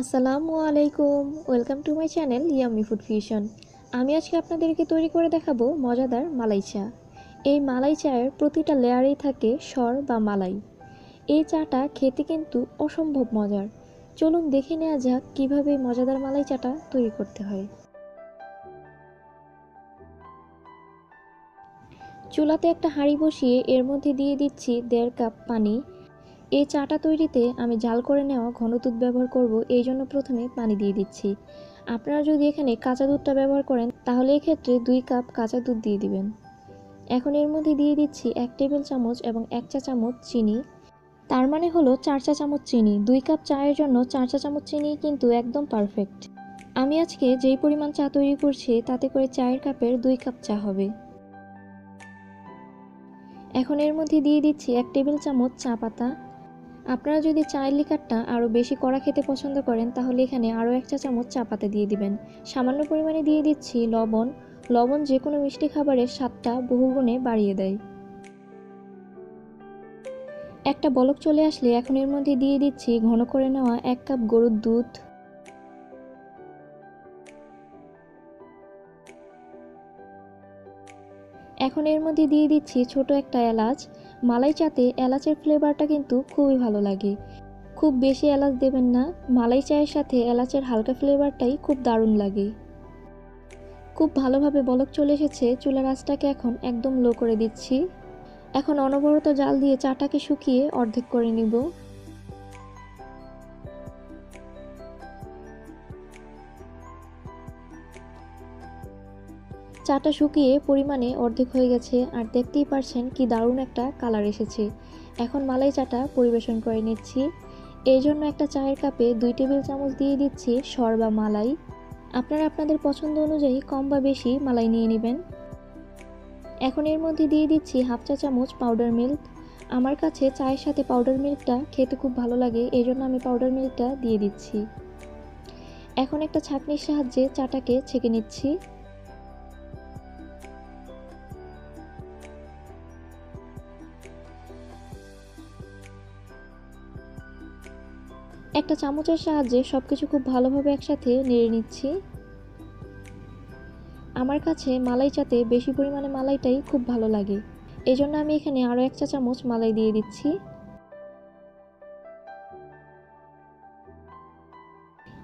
আসসালামু আলাইকুম। Welcome to my channel yummy food fusion আমি আজকে আপনাদেরকে তৈরি করে দেখাবো মজাদার মালাই চা। এই মালাই চায়ের প্রতিটা লেয়ারেই থাকে সর বা মালাই। এই চাটা খেতে কিন্তু অসম্ভব মজার। চলুন দেখে নেওয়া যাক কীভাবে মজাদার মালাই চাটা তৈরি করতে হয়। চুলাতে একটা হাঁড়ি বসিয়ে এর মধ্যে দিয়ে দিচ্ছি দেড় কাপ পানি। এই চাটা তৈরিতে আমি জাল করে নেওয়া ঘন দুধ ব্যবহার করব, এই জন্য প্রথমে পানি দিয়ে দিচ্ছি। আপনারা যদি এখানে কাঁচা দুধটা ব্যবহার করেন, তাহলে এক্ষেত্রে দুই কাপ কাঁচা দুধ দিয়ে দিবেন। এখন এর মধ্যে দিয়ে দিচ্ছি এক টেবিল চামচ এবং এক চা চামচ চিনি। তার মানে হলো চার চা চামচ চিনি, দুই কাপ চায়ের জন্য চার চা চামচ চিনি কিন্তু একদম পারফেক্ট আমি আজকে যেই পরিমাণ চা তৈরি করছি, তাতে করে চায়ের কাপের দুই কাপ চা হবে। এখন এর মধ্যে দিয়ে দিচ্ছি এক টেবিল চামচ চা পাতা। আপনারা যদি চায়ের লিকারটা আরও বেশি কড়া খেতে পছন্দ করেন, তাহলে এখানে আরও এক চা চামচ চা পাতা দিয়ে দিবেন। সামান্য পরিমাণে দিয়ে দিচ্ছি লবণ। লবণ যে কোনো মিষ্টি খাবারের স্বাদটা বহুগুণে বাড়িয়ে দেয়। একটা বলক চলে আসলে এখন এর মধ্যে দিয়ে দিচ্ছি ঘন করে নেওয়া এক কাপ গরুর দুধ। এখন এর মধ্যে দিয়ে দিচ্ছি ছোট একটা এলাচ। মালাই চাতে এলাচের ফ্লেভারটা কিন্তু খুবই ভালো লাগে। খুব বেশি এলাচ দেবেন না। মালাই চায়ের সাথে এলাচের হালকা ফ্লেভারটাই খুব দারুণ লাগে। খুব ভালোভাবে বলক চলে এসেছে। চুলার আঁচটাকে এখন একদম লো করে দিচ্ছি। এখন অনবরত জাল দিয়ে চাটাকে শুকিয়ে অর্ধেক করে নিব। চাটা শুকিয়ে পরিমাণে অর্ধেক হয়ে গেছে আর দেখতেই পারছেন কি দারুণ একটা কালার এসেছে। এখন মালাই চাটা পরিবেশন করে নিচ্ছি। এই জন্য একটা চায়ের কাপে দুই টেবিল চামচ দিয়ে দিচ্ছি সর বা মালাই। আপনারা আপনাদের পছন্দ অনুযায়ী কম বা বেশি মালাই নিয়ে নেবেন। এখন এর মধ্যে দিয়ে দিচ্ছি হাফ চা চামচ পাউডার মিল্ক। আমার কাছে চায়ের সাথে পাউডার মিল্কটা খেতে খুব ভালো লাগে এই জন্য আমি পাউডার মিল্কটা দিয়ে দিচ্ছি। এখন একটা ছাঁকনির সাহায্যে চাটাকে ছেঁকে নিচ্ছি। একটা চামচের সাহায্যে সব কিছু খুব ভালোভাবে একসাথে নেড়ে নিচ্ছি। আমার কাছে মালাই চাতে বেশি পরিমাণে মালাইটাই খুব ভালো লাগে। এই জন্য আমি এখানে আরও এক চা চামচ মালাই দিয়ে দিচ্ছি।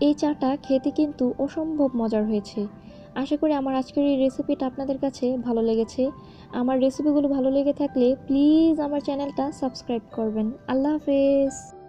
এই চাটা খেতে কিন্তু অসম্ভব মজার হয়েছে। আশা করি আমার আজকের এই রেসিপিটা আপনাদের কাছে ভালো লেগেছে। আমার রেসিপিগুলো ভালো লেগে থাকলে প্লিজ আমার চ্যানেলটা সাবস্ক্রাইব করবেন। আল্লাহ হাফেজ।